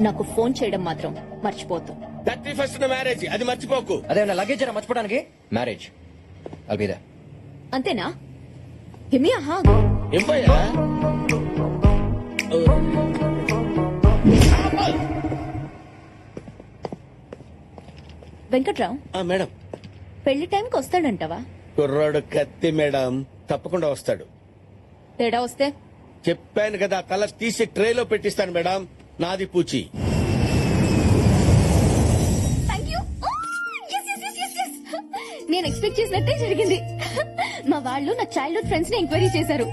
నాకు ఫోన్ చేయడం మాత్రం మర్చిపోతు. థర్టీ ఫస్ట్ మ్యారేజ్ అది మర్చిపోకు. అదే నా లగేజ్ అయినా మర్చిపోవడానికి మ్యారేజ్ అల్బిదా అంతేనా? హిమి ఆహా ఏం పోయా వెంకట్రావు ఆ, మేడం. పెళ్ళి టైంకి వస్తాడంటావా? కుర్రాడు కత్తి మేడం. తప్పకుండా వస్తాడు. తేడా వస్తే? చెప్పాను కదా తల తీసి ట్రేలో పెట్టిస్తాను మేడం. నాది పూచి. యూ నేను ఎక్స్పెక్ట్ చేసినట్టే జరిగింది. మా వాళ్ళు నా చైల్డ్హుడ్ ఫ్రెండ్స్ని ఎంక్వైరీ చేశారు.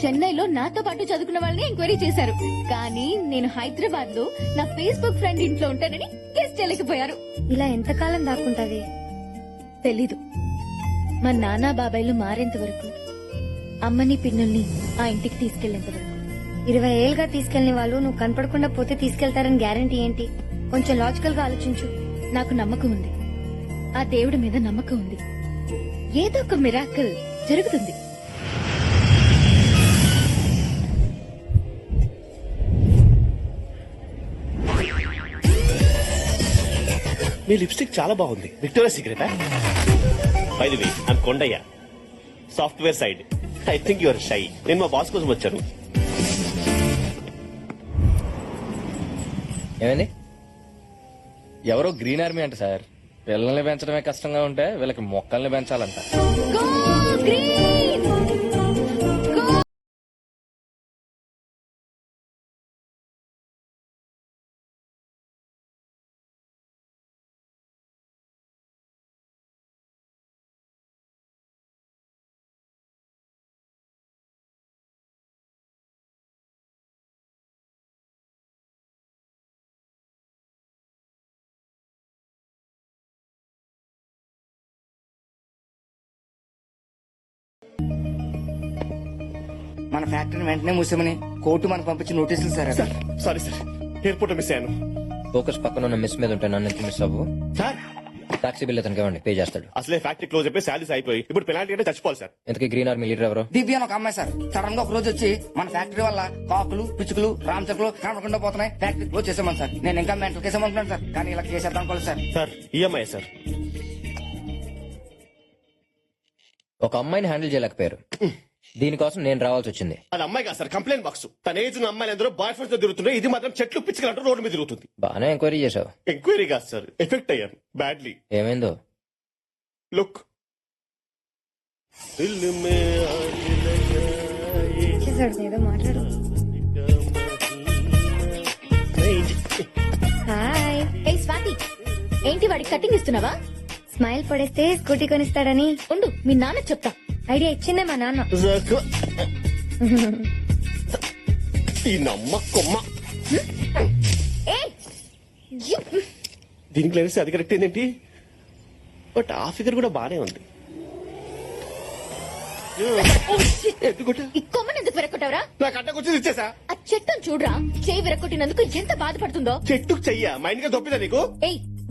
చెన్నైలో నాతో పాటు చదువుకున్న వాళ్ళని ఎంక్వైరీ చేశారు. కానీ నేను హైదరాబాద్లో నా ఫేస్బుక్ ఫ్రెండ్ ఇంట్లో ఉంటానని గెస్ట్ చేయలేకపోయారు. ఇలా ఎంతకాలం దాక్కుంటది? తెలీదు. మా నాన్న బాబాయ్లు మారేంత వరకు అమ్మని పిన్నుల్ని ఆ ఇంటికి తీసుకెళ్ళేంత వరకు. ఇరవై ఏళ్ళుగా తీసుకెళ్ళిన వాళ్ళు నువ్వు కనపడకుండా పోతే తీసుకెళ్తారని గ్యారంటీ ఏంటి? కొంచెం లాజికల్గా ఆలోచించు. నాకు నమ్మకం ఉంది. ఆ దేవుడి మీద నమ్మకం ఉంది. ఏదో ఒక మిరాకల్ జరుగుతుంది. మీ లిప్స్టిక్ చాలా బాగుంది. Victoria secret by the way I'm Kondaiah software side I think your shy నేను మా బాస్ కోసం వచ్చాను. ఏమండి? ఎవరో గ్రీన్ ఆర్మీ అంట సార్. పిల్లల్ని పెంచడమే కష్టంగా ఉంటే వీళ్ళకి మొక్కల్ని పెంచాలంట. మన ఫ్యాక్టరీని వెంటనే మూసామని కోర్టు మనకు పంపించిన నోటీసులు సార్ అవి. సారీ సార్ ఎయిర్పోర్ట్ మిస్ అయ్యాను. ఫోకస్ పక్కన ఉన్న మిస్ మీద ఉంటే నన్ను మిస్ అవ్వు? సార్! టాక్సీ బిల్ అతనికి ఇవ్వండి పే చేస్తాడు. అసలే ఫ్యాక్టరీ క్లోజ్ అయిపోయి శాలరీస్ అయిపోయి. ఇప్పుడు పెనాల్టీ అంటే చచ్చిపోవాలి సార్. ఇంతకీ గ్రీన్ ఆర్మీ లీడర్ ఎవరు? దివ్య అని ఒక అమ్మాయి సార్. సడన్గా ఒక రోజు వచ్చి మన ఫ్యాక్టరీ వల్ల కాకులు పిచ్చుకలు రామచకులు కనపడకుండా పోతున్నాయి. ఫ్యాక్టరీ క్లోజ్ చేసామని సార్. నేను ఇంకా మెంటల్ కేసామనుకున్నాను సార్. కానీ ఇలా చేసేద్దాం అనుకోలేదు సార్. Sir EMI sir. ఒక అమ్మాయిని హ్యాండిల్ చేయలేకపోయారు. దీనికోసం నేను రావాల్సి వచ్చింది అది అమ్మాయి కాదు సార్ కంప్లైంట్ బాక్స్. తన ఏజ్ ఉన్న అమ్మాయిలు అందరూ బాయ్ ఫ్రెండ్స్తో తిరుగుతున్నాయి ఇది మాత్రం చెట్లు పిచ్చుకలంటూ రోడ్డు మీద తిరుగుతుంది. బాగానే ఎంక్వైరీ చేశావు. ఎంక్వైరీ కాదు సార్ ఎఫెక్ట్ అయ్యాను బ్యాడ్లీ ఏమైందో? లుక్ చేశాడు ఏదో మాట్లాడు హాయ్ ఏ స్వాతి ఏంటి వాడికి కటింగ్ ఇస్తున్నావా? స్మైల్ పడేస్తే స్కూటీ కొనిస్తాడని. ఉండు మీ నాన్న చెప్తా. ఐడియా ఇచ్చిందే మా నాన్న. ఈ నమ్మ కొమ్మ. దీనికి లేనిస్తే అది కరెక్ట్ ఏంటి? బట్ ఆ ఫిగర్ కూడా బానే ఉంది. ఈ కొమ్మని ఎందుకు విరక్కొట్టావురా అడ్డకొచ్చింది ఇచ్చేసా? ఆ చెట్టును చూడరా. చేయి విరక్కొట్టినందుకు ఎంత బాధపడుతుందో. చెట్టుకు చెయ్య? మైండ్గా దొప్పిదా నీకు? ఏయ్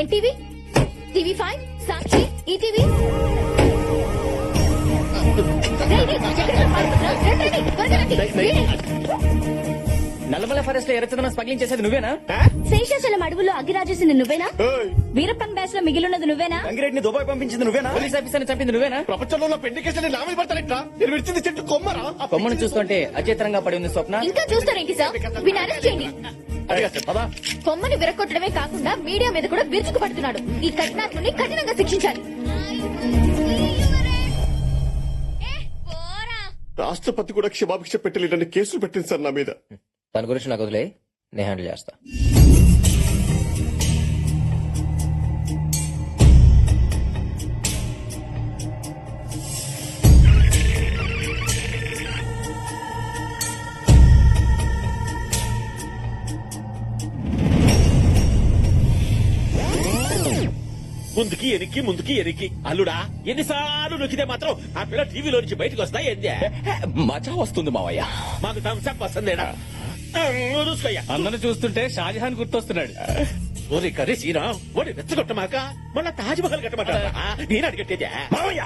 NTV? TV five? Sakshi? ETV? Nallamala ఫారెస్ట్లో ఎరచదనం స్మగ్లింగ్ చేసేది నువ్వేనా? శేషాచలం అడవుల్లో అగిరాజేసింది నువ్వేనా? వీరప్పన్ బ్యాచ్లో మిగిలినది నువ్వేనా? గంగిరెడ్డిని దుబాయ్ పంపించింది నువ్వేనా? పోలీస్ ఆఫీసర్ చంపింది నువ్వేనా? ప్రపంచంలో ఉన్న పెళ్ళి కేసులు నా మీద పడతానట్రా నేను విడిచింది చెట్టు కొమ్మరా? ఆ కొమ్మను చూస్తుంటే అచేతనంగా పడి ఉంది స్వప్న. ఇంకా చూస్తారేంటి సార్? వీని అరెస్ట్ చేయండి. కొమ్మని విరగొట్టడమే కాకుండా మీడియా మీద కూడా విరుచుకు పడుతున్నాడు. ఈ కఠినాత్ముని కఠినంగా శిక్షించాలి. రాష్ట్రపతి కూడా క్షమాభిక్ష పెట్టలేదని కేసులు పెట్టింది సార్ నా మీద. దాని గురించి నాకు వదిలే నేను హ్యాండిల్ చేస్తా. ముందుకి ఎనికి ముందుకి ఎనికి. అల్లుడా ఎన్నిసార్లు నొక్కితే మాత్రం ఆ పిల్ల టీవీలో నుంచి బయటకు వస్తా ఏందే? మజా వస్తుంది మావయ్య. మాకు థమ్స్అప్ వస్తుందేనా? చూసుకోయ్యా. అందరిని చూస్తుంటే షాజహాన్ గుర్తొస్తున్నాడు. ఓరి కర్రీ సీనా ఓడి రెచ్చగొట్టమాక మళ్ళా తాజ్ మహల్ నేను అడిగట్టేదే. మావయ్య!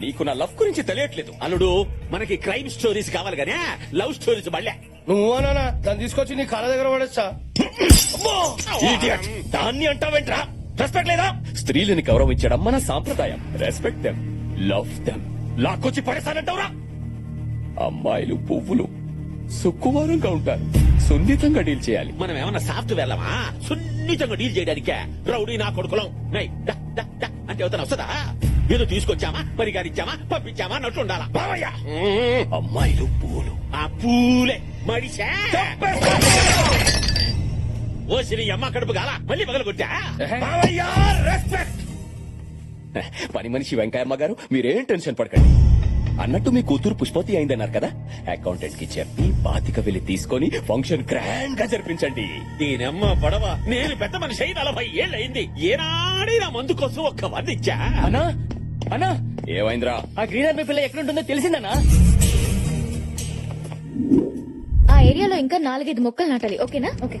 నీకు నా లవ్ గురించి తెలియట్లేదు. అల్లుడు మనకి క్రైమ్ స్టోరీస్ కావాలి గానీ లవ్ స్టోరీస్ మళ్ళీ. నువ్వు అనా దాన్ని తీసుకొచ్చి నీ కాళ్ళ దగ్గర పడేస్తా దాన్ని అంటావేంట్రా? రెస్పెక్ట్ లేదా? స్త్రీలని గౌరవించడం మన సాంప్రదాయం. రెస్పెక్ట్ దెమ్ లవ్ దెమ్ లాక్కొచ్చి పడేసానంటావురా అమ్మాయిలు పువ్వులు సుక్కువారంగా ఉంటారు. సున్నితంగా డీల్ చేయాలి. మనం ఏమన్నా సాఫ్ట్ వెళ్ళమా? సున్నితంగా డీల్ చేయడానికే? రౌడీ నా కొడుకులం. నై, అంటే అవుతాను వస్తుందా? ఏదో తీసుకొచ్చామా? పరిగారిచ్చామా పంపించామా? అన్నట్టు ఉండాలా? బావయ్య! అమ్మాయిలు పువ్వులు. ఆ పూలే. మడిసా! ఓ సిరి అమ్మ కడుపు గాల. మళ్ళీ పగల కొట్టా? బావయ్య రెస్పెక్ట్ పని మనిషి వెంకయ్యమ్మ గారు మీరేం టెన్షన్ పడకండి. అన్నట్టు మీ కూతురు పుష్పతి అయిందన్నారు కదా? అకౌంటెంట్కి చెప్పి బాతిక వెళ్ళి తీసుకొని ఫంక్షన్ గ్రాండ్గా జరిపించండి. దీనమ్మ పడవ. నేను పెద్ద మనిషి అయి నలభై ఏళ్ళయింది. ఏనాడే నా మందు కోసం ఒక్క వంద ఇచ్చా? అన్నా అన్నా. ఏమైందిరా? ఆ గ్రీన్ ఆర్మీ పిల్ల ఎక్కడుంటుందో తెలిసిందన్నా. ఆ ఏరియాలో ఇంకా నాలుగైదు మొక్కలు నాటాలి. ఓకేనా? Okay.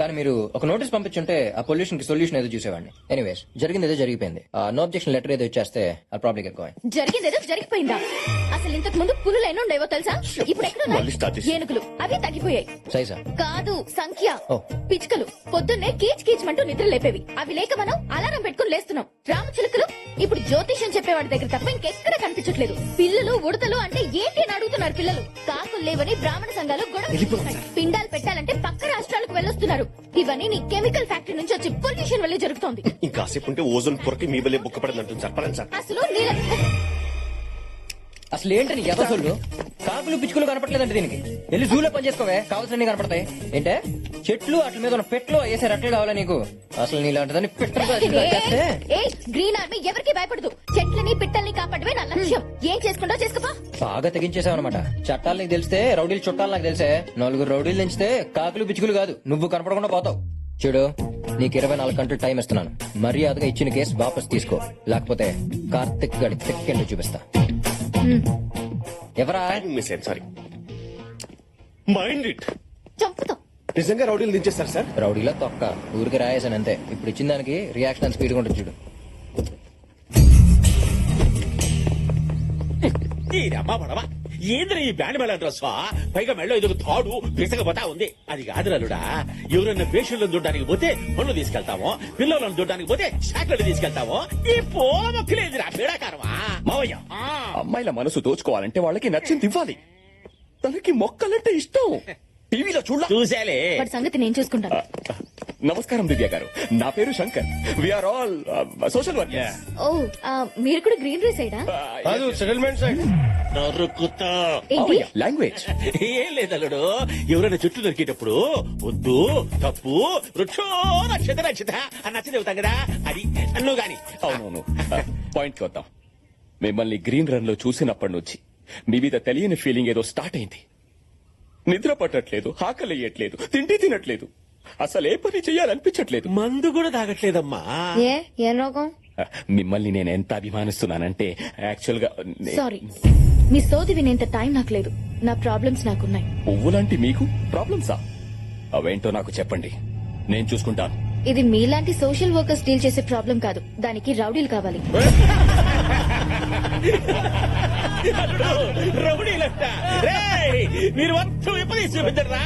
కానీ మీరు ఒక నోటీస్ పంపించుంటే ఆ పొల్యూషన్కి సొల్యూషన్ ఏదో చూసేవాడిని. ఎనీవేస్ జరిగింది ఏదో జరిగిపోయింది. నో అబ్జెక్షన్ లెటర్ ఏదో ఇచ్చేస్తే ఆ ప్రాబ్లం జరిగింది ఏదో జరిగిపోయిందా? అసలు ఇంతకు ముందు పులులు ఎన్ని ఉండేవో తెలుసా? ఇప్పుడు మళ్ళీ start ఎక్కడ చేసి. ఏనుగులు. అవి తగ్గిపోయాయి. సైజా? కాదు సంఖ్య. ఓ. పిచ్చుకలు. పొద్దున్నే కీచ్ కీచ్మంటూ నిద్ర లేపేవి అవి లేక మనం అలారం పెట్టుకుని లేస్తున్నాం. రామచిలుకలు ఇప్పుడు జ్యోతిష్యం చెప్పేవాడి దగ్గర తప్ప ఇంకెక్కడ కనిపించట్లేదు. పిల్లలు ఉడతలు అంటే ఏంటి అని అడుగుతున్నారు పిల్లలు. కాకులు లేవని బ్రాహ్మణ సంఘాలు గొడవ చేస్తున్నాయి. పిండాలు పెట్టాలంటే పక్క రాష్ట్రాలకు వెళ్ళొస్తున్నారు. ఇవన్నీ నీ కెమికల్ ఫ్యాక్టరీ నుంచి వచ్చి పొల్యూషన్ వల్లే జరుగుతోంది. ఇంకాసేపు ఉంటే ఓజోన్ పొరకి మీ వల్లే బుక్క పడింది అంటుంది సార్. పదండి సార్. అసలు నీళ్ళ అసలు ఏంటని ఎదసొల్లు కాకులు పిచ్చుకలు కనపట్లేదంటే దీనికి. వెళ్ళి జూలో పని చేసుకోవే కావాల్సినవి కనపడతాయి. ఏంటే? చెట్లు అట్ల మీద ఉన్న పెట్లు వేసే రెట్లు కావాలా నీకు? అసలు నీలాంటిదని గ్రీన్ ఆర్మీ ఎవరికి భయపడదు. చెట్లని పిట్టల్ని కాపాడమే నా లక్ష్యం. ఏం చేసుకుంటా చేసుకోపా. బాగా తెగించేసావు అనమాట చట్టాలు నీకు తెలిస్తే రౌడీలు చుట్టాలు నాకు తెలిసే. నలుగురు రౌడీలు తెంచితే కాకులు పిచ్చుకలు కాదు. నువ్వు కనపడకుండా పోతావు. చూడు నీకు ఇరవై నాలుగు గంటలు టైం ఇస్తున్నాను. మర్యాదగా ఇచ్చిన కేసు వాపస్ తీసుకో. లేకపోతే కార్తిక్ గడి తెక్కెండు చూపిస్తా. ఎవరా? మిస్ అయ్యింది సారీ మైండ్ ఇట్ చంపుతాం. నిజంగా రౌడీలు దించేస్తారు సార్? రౌడీలో తొక్క. ఊరికి రాయేసాను అంతే. ఇప్పుడు ఇచ్చిన దానికి రియాక్షన్ స్పీడ్ ఉంటుంది చూడు. ఏంద్ర ఈ బ్యాండ్ మేళ డ్రెస్ పైగా మెళ్ళో ఎదుగు తాడు పిసకపోతా ఉంది. అది కాదు నలుడా ఎవరన్నా పేషెంట్లను చూడడానికి పోతే పనులు తీసుకెళ్తామో పిల్లలను చూడడానికి పోతే షాట్లను తీసుకెళ్తామో ఈ పోమొక్కలేదురా పీడాకారమా? మావయ్య. అమ్మాయిల మనసు దోచుకోవాలంటే వాళ్ళకి నచ్చింది ఇవ్వాలి. తనకి మొక్కలంటే ఇష్టం. టీవీలో చూడ చూసేలే వాడి సంగతి నేను చూసుకుంటాను. నమస్కారం దివ్య గారు. నా పేరు Shankar. We are all social work ఓ ఆ, మీరు కూడా గ్రీన్ రీ సైడా కాదు సెటిల్మెంట్ సైడ్ నరుకుతా. ఏంటి? లాంగ్వేజ్ ఏం లేదల్లుడు ఎవరైనా చుట్టూ దొరికేటప్పుడు వద్దు తప్పు వృక్షో నక్షత నక్షత అని నచ్చ చెబుతాం కదా. అది నువ్వు గాని. అవునవును. పాయింట్కి వద్దాం. మిమ్మల్ని గ్రీన్ రన్లో చూసినప్పటి నుంచి మీ మీద తెలియని ఫీలింగ్ ఏదో స్టార్ట్ అయింది. నిద్ర పట్టట్లేదు ఆకలియట్లేదు తిండి తినట్లేదు. అసలు ఏ పని చేయాలనిపించట్లేదు. మందు కూడా తాగట్లేదమ్మా. ఏ ఏం రోగం? మిమ్మల్ని నేను ఎంత అభిమానిస్తున్నానంటే యాక్చువల్గా నే- సారీ. మీ సోది వినేంత టైం నాకు లేదు. నా ప్రాబ్లమ్స్ నాకున్నాయి. పువ్వులాంటి మీకు ప్రాబ్లమ్సా? అవేంటో నాకు చెప్పండి. నేను చూసుకుంటాను. ఇది మీలాంటి సోషల్ వర్కర్స్ డీల్ చేసే ప్రాబ్లం కాదు. దానికి రౌడీలు కావాలి. రౌడీలంట. మీరు మొత్తం విపరీత చూపించరా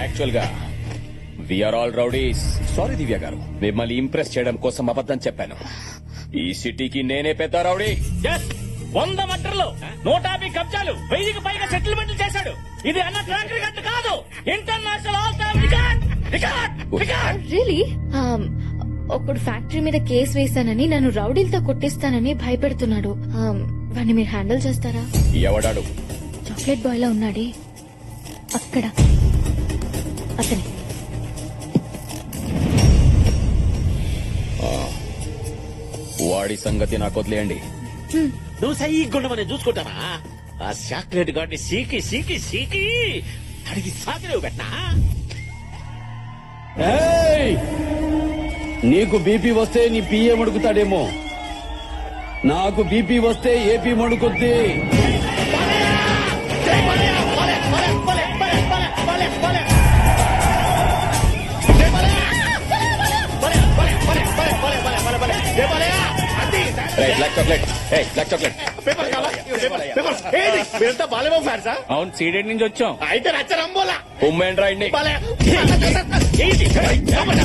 యాక్చువల్గా we are all rowdies sorry Divya గారు. మిమ్మల్ని ఇంప్రెస్ చేయడం కోసం అబద్ధం చెప్పాను. ఈ సిటీకి నేనే పెద్ద రౌడీ. ఎస్ వంద మటర్లు నూట యాభై కబ్జాలు వెయ్యికి పైగా సెటిల్మెంట్లు చేశాడు. ఇది అన్న ట్రాక్ రికార్డు కాదు. International all time record record record really ఒకడు ఫ్యాక్టరీ మీద కేసు వేశానని నన్ను రౌడీలతో కొట్టిస్తానని భయపెడుతున్నాడు. వాడిని మీరు హ్యాండిల్ చేస్తారా? ఎవడాడు? చాక్లెట్ బాయ్ లా ఉన్నాడే. అక్కడ. అతని. వాడి సంగతి నాకు వదిలేయండి. నువ్వు సై గుండె మనం చూసుకుంటానా ఆ చాక్లెట్ గాడిని సీకి సీకి సీకి అడిగి సాకిరేవు పెట్టనా నీకు బీపీ వస్తే నీ పిఏ మడుకుతాడేమో నాకు బీపీ వస్తే ఏపీ మడుకుద్ది అవును సీడెడ్ నుంచి వచ్చాం అయితే ఉమ్మేండ్రా ఏంటి